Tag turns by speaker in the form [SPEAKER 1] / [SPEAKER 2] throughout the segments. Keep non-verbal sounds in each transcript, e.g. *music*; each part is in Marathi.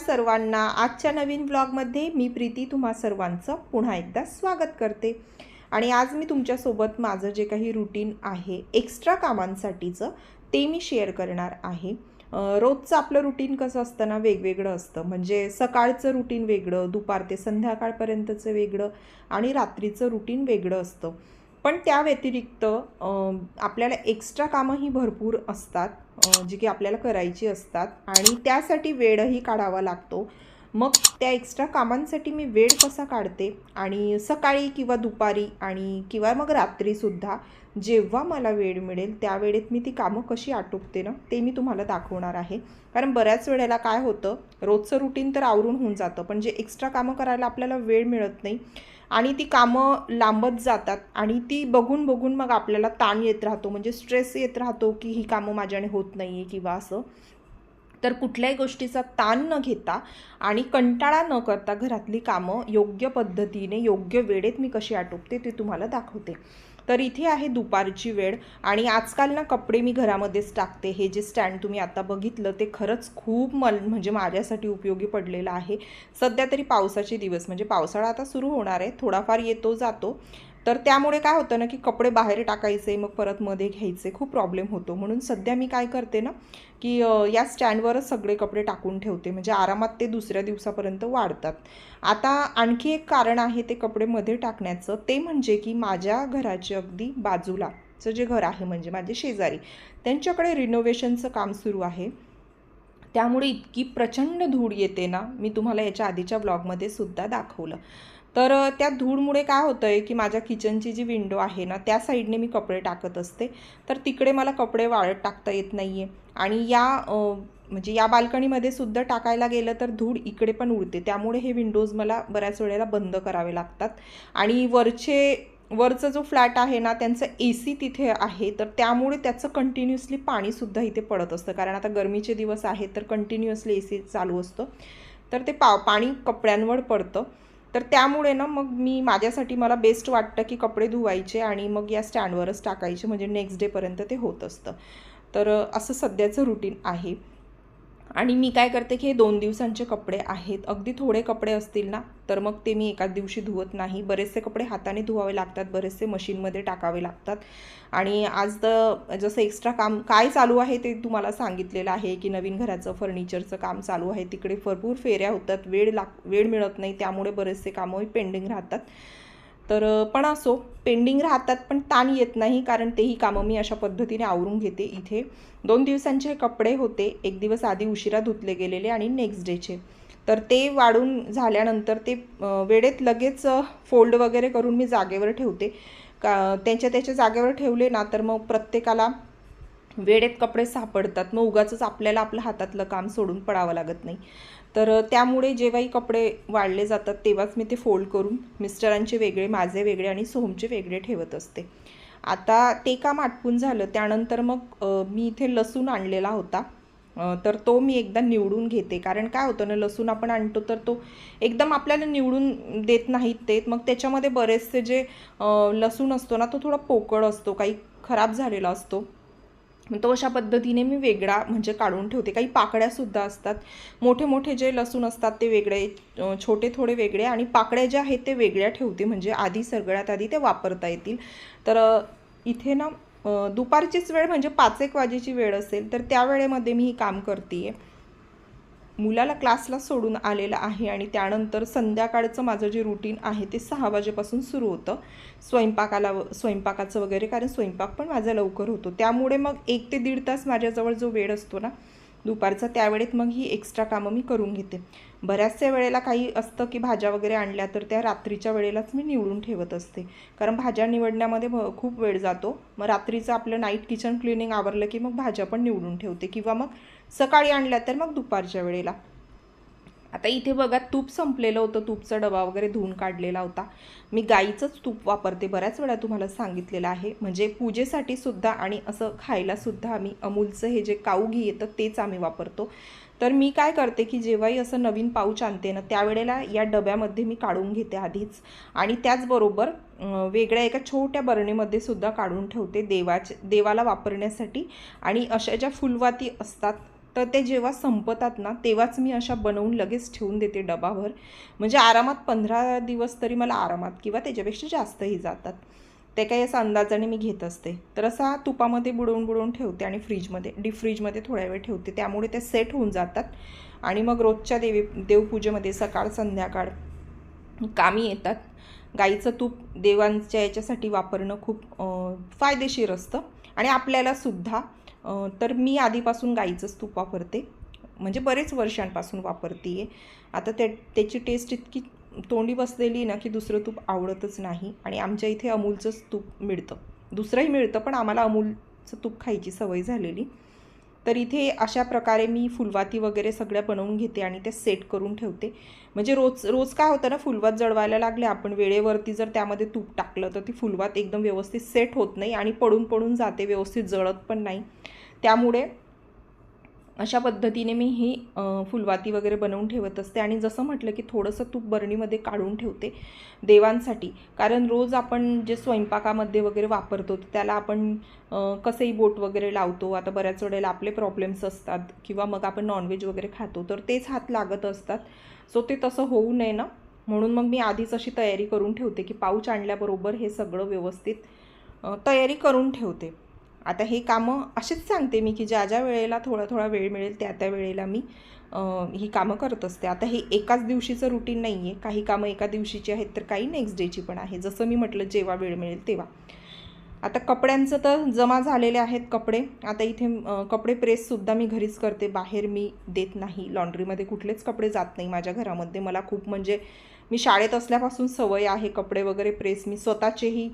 [SPEAKER 1] सर्वांना आजच्या नवीन ब्लॉगमध्ये मी प्रीती तुम्हा सर्वांचं पुन्हा एकदा स्वागत करते. आणि आज मी तुमच्यासोबत माझं जे काही रुटीन आहे एक्स्ट्रा कामांसाठीचं ते मी शेअर करणार आहे. रोजचं आपलं रुटीन कसं असतं ना वेगवेगळं असतं. म्हणजे सकाळचं रुटीन वेगळं दुपार ते संध्याकाळपर्यंतचं वेगळं आणि रात्रीचं रुटीन वेगळं असतं. पण त्या व्यतिरिक्त आपल्याला एक्स्ट्रा कामंही भरपूर असतात जी की आपल्याला करायची असतात आणि त्यासाठी वेळही काढावा लागतो. मग त्या एक्स्ट्रा कामांसाठी मी वेळ कसा काढते? आणि सकाळी किंवा दुपारी आणि किंवा मग रात्रीसुद्धा जेव्हा मला वेळ मिळेल त्या वेळेत मी ती कामं कशी आटोपते ना ते मी तुम्हाला दाखवणार आहे. कारण बऱ्याच वेळेला काय होतं रोजचं रुटीन तर आवरून होऊन जातं पण जे एक्स्ट्रा कामं करायला आपल्याला वेळ मिळत नाही आणि ती कामं लांबत जातात आणि ती बघून बघून मग आपल्याला ताण येत राहतो म्हणजे स्ट्रेस येत राहतो की ही कामं माझ्याने होत नाही आहे किंवा असं. तर कुठल्याही गोष्टीचा ताण न घेता आणि कंटाळा न करता घरातली कामं योग्य पद्धतीने योग्य वेळेत मी कशी आटोपते ते तुम्हाला दाखवते. तर इथे आहे दुपारची वेळ आणि आजकाल ना कपडे मी घरामध्येच टाकते. हे जे स्टँड तुम्ही आता बघितलं ते खरंच खूप मल म्हणजे माझ्यासाठी उपयोगी पडलेलं आहे. सध्या तरी पावसाचे दिवस म्हणजे पावसाळा आता सुरू होणार आहे. थोडाफार येतो जातो तर त्यामुळे काय होतं ना की कपडे बाहेर टाकायचे मग परत मध्ये घ्यायचे खूप प्रॉब्लेम होतो. म्हणून सध्या मी काय करते ना की या स्टँडवरच सगळे कपडे टाकून ठेवते. म्हणजे आरामात ते दुसऱ्या दिवसापर्यंत वाढतात. आता आणखी एक कारण आहे ते कपडे मध्ये टाकण्याचं. ते म्हणजे की माझ्या घराच्या अगदी बाजूलाचं जे घर आहे म्हणजे माझे शेजारी त्यांच्याकडे रिनोव्हेशनचं काम सुरू आहे. त्यामुळे इतकी प्रचंड धूळ येते ना मी तुम्हाला याच्या आधीच्या ब्लॉगमध्ये सुद्धा दाखवलं. तर त्या धूळमुळे काय होतं आहे की माझ्या किचनची जी विंडो आहे ना त्या साईडने मी कपडे टाकत असते. तर तिकडे मला कपडे वाळत टाकता येत नाही आहे आणि या म्हणजे या बाल्कनीमध्ये सुद्धा टाकायला गेलं तर धूळ इकडे पण उडते. त्यामुळे हे विंडोज मला बऱ्याच वेळेला बंद करावे लागतात. आणि वरचे वरचा जो फ्लॅट आहे ना त्यांचं ए सी तिथे आहे. तर त्यामुळे त्याचं कंटिन्युअसली पाणीसुद्धा इथे पडत असतं. कारण आता गरमीचे दिवस आहेत तर कंटिन्युअसली ए सी चालू असतं. तर ते पा पाणी कपड्यांवर पडतं. तर त्यामुळे ना मग मी माझ्यासाठी मला बेस्ट वाटतं की कपडे धुवायचे आणि मग या स्टँडवरच टाकायचे. म्हणजे नेक्स्ट डेपर्यंत ते होत असतं. तर असं सध्याचं रुटीन आहे. आणि मी काय करते की हे दोन दिवसांचे कपडे आहेत. अगदी थोडे कपडे असतील ना तर मग ते मी एकाच दिवशी धुवत नाही. बरेचसे कपडे हाताने धुवावे लागतात बरेचसे मशीनमध्ये टाकावे लागतात. आणि आज तर जसं एक्स्ट्रा काम काय चालू आहे ते तुम्हाला सांगितलेलं आहे की नवीन घराचं फर्निचरचं काम चालू आहे. तिकडे भरपूर फेऱ्या होतात वेळ लाग वेळ मिळत नाही त्यामुळे बरेचसे कामं पेंडिंग राहतात. तर पण असो पेंडिंग राहतात पण ताण येत नाही कारण तेही कामं मी अशा पद्धतीने आवरून घेते इथे. दोन दिवसांचे कपडे होते एक दिवस आधी उशिरा धुतले गेलेले आणि नेक्स्ट डेचे तर ते वाढून झाल्यानंतर ते वेळेत लगेच फोल्ड वगैरे करून मी जागेवर ठेवते. का त्यांच्या त्याच्या जागेवर ठेवले ना तर मग प्रत्येकाला वेळेत कपडे सापडतात. मग उगाच आपल्याला आपलं हातातलं काम सोडून पडावं लागत नाही. तर त्यामुळे जेव्हाही कपडे वाढले जातात तेव्हाच मी ते फोल्ड करून मिस्टरांचे वेगळे माझे वेगळे आणि सोहमचे वेगळे ठेवत असते. आता ते काम आटपून झालं. त्यानंतर मग मी इथे लसूण आणलेला होता. तर तो मी एकदा निवडून घेते. कारण काय होतं ना लसूण आपण आणतो तर तो एकदम आपल्याला निवडून देत नाहीत ते मग त्याच्यामध्ये बरेचसे जे लसूण असतो ना तो थोडा पोकळ असतो काही खराब झालेला असतो. तो अशा पद्धतीने मी वेगळा म्हणजे काढून ठेवते. काही पाकळ्यासुद्धा असतात. मोठे मोठे जे लसूण असतात ते वेगळे छोटे थोडे वेगळे आणि पाकळ्या ज्या आहेत ते वेगळ्या ठेवते. म्हणजे आधी सगळ्यात आधी ते वापरता येतील. तर इथे ना दुपारचीच वेळ म्हणजे पाच एक वाजेची वेळ असेल तर त्या वेळेमध्ये मी ही काम करते आहे मुलाला क्लासला सोडून आलेला आहे आणि त्यानंतर संध्याकाळचं माझं जे रुटीन आहे ते सहा वाजेपासून सुरू होतं. स्वयंपाकाला स्वयंपाकाचं वगैरे कारण स्वयंपाक पण माझा लवकर होतो. त्यामुळे मग एक ते दीड तास माझ्याजवळ जो वेळ असतो ना दुपारचा त्यावेळेत मग ही एक्स्ट्रा कामं मी करून घेते. बऱ्याचशा वेळेला काही असतं की भाज्या वगैरे आणल्या तर त्या रात्रीच्या वेळेलाच मी निवडून ठेवत असते. कारण भाज्या निवडण्यामध्ये भ खूप वेळ जातो. मग रात्रीचं आपलं नाईट किचन क्लिनिंग आवरलं की मग भाज्या पण निवडून ठेवते किंवा मग सकाळी आणल्या तर मग दुपारच्या वेळेला. आता इथे बघा तूप संपलेलं होतं. तूपचा डबा वगैरे धुवून काढलेला होता. मी गाईचंच तूप वापरते बऱ्याच वेळा तुम्हाला सांगितलेलं आहे. म्हणजे पूजेसाठी सुद्धा आणि असं खायला सुद्धा आम्ही अमूलचं हे जे काऊ घी येतं तेच आम्ही वापरतो. तर मी काय करते की जेव्हाही असं नवीन पाऊच आणते ना त्यावेळेला या डब्यामध्ये मी काढून घेते आधीच. आणि त्याचबरोबर वेगळ्या एका छोट्या बरणीमध्ये सुद्धा काढून ठेवते देवाचे देवाला वापरण्यासाठी. आणि अशा ज्या फुलवाती असतात तर ते जेव्हा संपतात ना तेव्हाच मी अशा बनवून लगेच ठेवून देते डबाभर म्हणजे आरामात पंधरा दिवस तरी मला आरामात किंवा त्याच्यापेक्षा जास्तही जातात. ते काही असं अंदाजाने मी घेत असते. तर असा तुपामध्ये बुडवून बुडवून ठेवते आणि फ्रीजमध्ये डीप फ्रीजमध्ये थोड्या वेळ ठेवते. त्यामुळे ते सेट होऊन जातात. आणि मग रोजच्या देवी देवपूजेमध्ये सकाळ संध्याकाळ कामी येतात. गाईचं तूप देवांच्या याच्यासाठी वापरणं खूप फायदेशीर असतं. आणि आपल्यालासुद्धा तर मी आधीपासून गाईचंच तूप वापरते. म्हणजे बरेच वर्षांपासून वापरते आहे आता त्या त्याची टेस्ट इतकी तोंडी बसलेली ना की दुसरं तूप आवडतच नाही. आणि आमच्या इथे अमूलचंच तूप मिळतं. दुसरंही मिळतं पण आम्हाला अमूलचं तूप खायची सवय झालेली. तर इथे अशा प्रकारे मी फुलवाती वगैरे सगळ्या बनवून घेते आणि त्या सेट करून ठेवते. म्हणजे रोज रोज काय होतं ना फुलवात जळवायला लागले आपण वेळेवरती जर त्यामध्ये तूप टाकलं तर ती फुलवात एकदम व्यवस्थित सेट होत नाही आणि पडून पडून जाते व्यवस्थित जळत पण नाही. त्यामुळे अशा पद्धतीने मी ही फुलवाती वगैरे बनवून ठेवत असते. आणि जसं म्हटलं की थोडंसं तूप बरणीमध्ये काढून ठेवते देवांसाठी. कारण रोज आपण जे स्वयंपाकामध्ये वगैरे वापरतो त्याला आपण कसंही बोट वगैरे लावतो. आता बऱ्याच वेळेला आपले प्रॉब्लेम्स असतात किंवा मग आपण नॉनव्हेज वगैरे खातो तर तेच हात लागत असतात. सो ते तसं होऊ नये ना. म्हणून मग मी आधीच अशी तयारी करून ठेवते की पाऊच आणल्याबरोबर हे सगळं व्यवस्थित तयारी करून ठेवते. आता हे कामं अशीच सांगते मी की ज्या ज्या वेळेला थोडा थोडा वेळ मिळेल त्या त्या वेळेला मी ही कामं करत असते. आता हे एकाच दिवशीचं रुटीन नाही आहे काही कामं एका दिवशीची आहेत तर काही नेक्स्ट डेची पण आहे. जसं मी म्हटलं जेव्हा वेळ मिळेल तेव्हा. आता कपड्यांचं तर जमा झालेले आहेत कपडे. आता इथे कपडे प्रेससुद्धा मी घरीच करते. बाहेर मी देत नाही. लॉन्ड्रीमध्ये कुठलेच कपडे जात नाही माझ्या घरामध्ये. मला खूप म्हणजे मी शाळेत असल्यापासून सवय आहे कपडे वगैरे प्रेस मी स्वतःचेही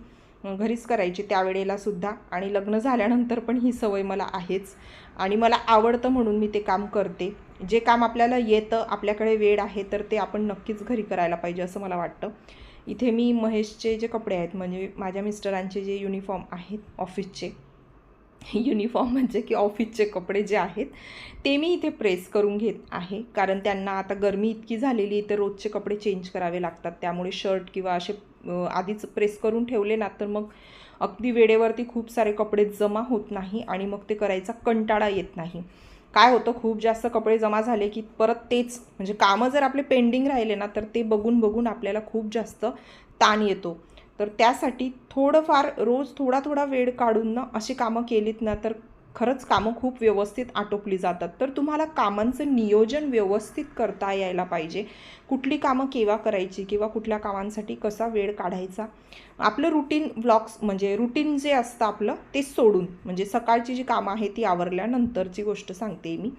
[SPEAKER 1] घरीच करायची त्यावेळेला सुद्धा. आणि लग्न झाल्यानंतर पण ही सवय मला आहेच. आणि मला आवडतं म्हणून मी ते काम करते. जे काम आपल्याला येतं आपल्याकडे वेळ आहे तर ते आपण नक्कीच घरी करायला पाहिजे असं मला वाटतं. इथे मी महेशचे जे कपडे आहेत म्हणजे माझ्या मिस्टरांचे जे युनिफॉर्म आहेत ऑफिसचे *laughs* युनिफॉर्म म्हणजे की ऑफिसचे कपडे जे आहेत ते मी इथे प्रेस करून घेत आहे. कारण त्यांना आता गरमी इतकी झालेली आहे तर रोजचे कपडे चेंज करावे लागतात. त्यामुळे शर्ट किंवा असे आधीच प्रेस करून ठेवले ना तर मग अगदी वेळेवरती खूप सारे कपडे जमा होत नाही आणि मग ते करायचा कंटाळा येत नाही. काय होतं खूप जास्त कपडे जमा झाले की परत तेच म्हणजे कामं जर आपले पेंडिंग राहिले ना तर ते बघून बघून आपल्याला खूप जास्त ताण येतो. तर त्यासाठी थोडंफार रोज थोडा थोडा वेळ काढून ना अशी कामं केलीत ना तर खरंच कामं खूप व्यवस्थित आटोपली जातात. तर तुम्हाला कामांचं नियोजन व्यवस्थित करता यायला पाहिजे. कुठली कामं केव्हा करायची किंवा कुठल्या कामांसाठी कसा वेळ काढायचा? आपलं रुटीन ब्लॉक्स म्हणजे रुटीन जे असतं आपलं ते सोडून म्हणजे सकाळची जी कामं आहे ती आवरल्यानंतरची गोष्ट सांगते मी.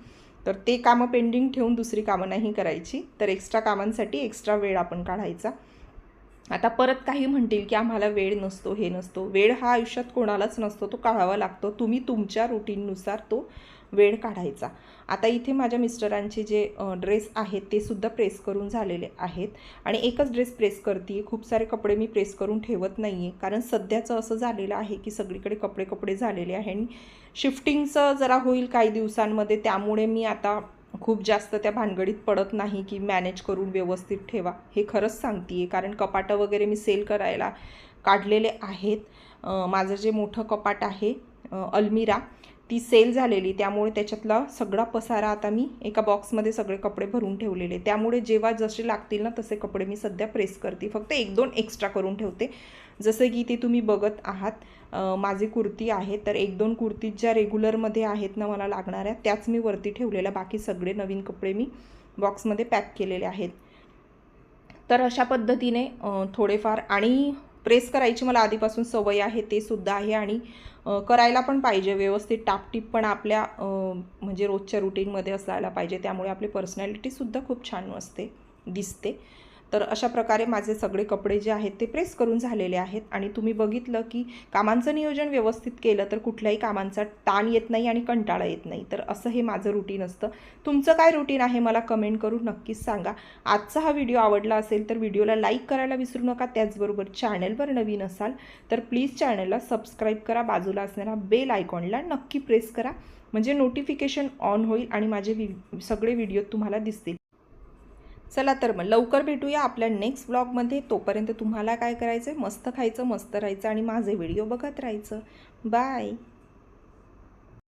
[SPEAKER 1] तर ते कामं पेंडिंग ठेवून दुसरी कामं नाही करायची. तर एक्स्ट्रा कामांसाठी एक्स्ट्रा वेळ आपण काढायचा. आता परत काही म्हणतील की आम्हाला वेळ नसतो हे नसतो. वेळ हा आयुष्यात कोणालाच नसतो तो काढावा लागतो. तुम्ही तुमच्या रुटीननुसार तो वेळ काढायचा. आता इथे माझ्या मिस्टरांचे जे ड्रेस आहेत ते सुद्धा प्रेस करून झालेले आहेत. आणि एकच ड्रेस प्रेस करते खूप सारे कपडे मी प्रेस करून ठेवत नाही आहे कारण सध्याचं असं झालेलं आहे की सगळीकडे कपडे कपडे झालेले आहे आणि शिफ्टिंगचं जरा होईल काही दिवसांमध्ये. त्यामुळे मी आता खूप जास्त त्या भानगडीत पडत नाही की मॅनेज करून व्यवस्थित ठेवा. हे खरंच सांगते आहे कारण कपाटं वगैरे मी सेल करायला काढलेले आहेत. माझं जे मोठं कपाट आहे अलमिरा अल्मिरा ती सेल झालेली. त्यामुळे त्याच्यातला सगळा पसारा आता मी एका बॉक्समध्ये सगळे कपडे भरून ठेवलेले. त्यामुळे जेव्हा जसे लागतील ना तसे कपडे मी सध्या प्रेस करते. फक्त एक दोन एक्स्ट्रा करून ठेवते. जसं की ते तुम्ही बघत आहात. माझी कुर्ती आहे तर एक दोन कुर्ती ज्या रेग्युलरमध्ये आहेत ना मला लागणाऱ्या त्याच मी वरती ठेवलेल्या. बाकी सगळे नवीन कपडे मी बॉक्समध्ये पॅक केलेले आहेत. तर अशा पद्धतीने थोडेफार आणि प्रेस करायची मला आधीपासून सवय आहे ते सुद्धा आहे आणि करायला पण पाहिजे. व्यवस्थित टापटीप पण आपल्या म्हणजे रोजच्या रुटीनमध्ये असायला पाहिजे. त्यामुळे आपली पर्सनॅलिटीसुद्धा खूप छान असते दिसते. तर अशा प्रकारे माझे सगळे कपडे जे आहेत ते प्रेस करून झालेले आहेत आणि तुम्ही बघितलं की कामांचं नियोजन व्यवस्थित केलं तर कुठल्याही कामांचा ताण येत नाही आणि कंटाळा येत नाही. तर असं हे माझं रुटीन असतं. तुमचं काय रुटीन आहे मला कमेंट करून नक्कीच सांगा. आजचा हा व्हिडिओ आवडला असेल तर व्हिडिओला लाईक करायला विसरू नका. त्याचबरोबर चॅनलवर नवीन असाल तर प्लीज चॅनलला सबस्क्राईब करा. बाजूला असणाऱ्या बेल आयकॉनला नक्की प्रेस करा. म्हणजे नोटिफिकेशन ऑन होईल आणि माझे सगळे व्हिडिओ तुम्हाला दिसतील. चला तर मग लवकर भेटूया आपल्या नेक्स्ट ब्लॉगमध्ये तोपर्यंत तुम्हाला काय करायचं आहे मस्त खायचं मस्त राहायचं आणि माझे व्हिडिओ बघत राहायचं. बाय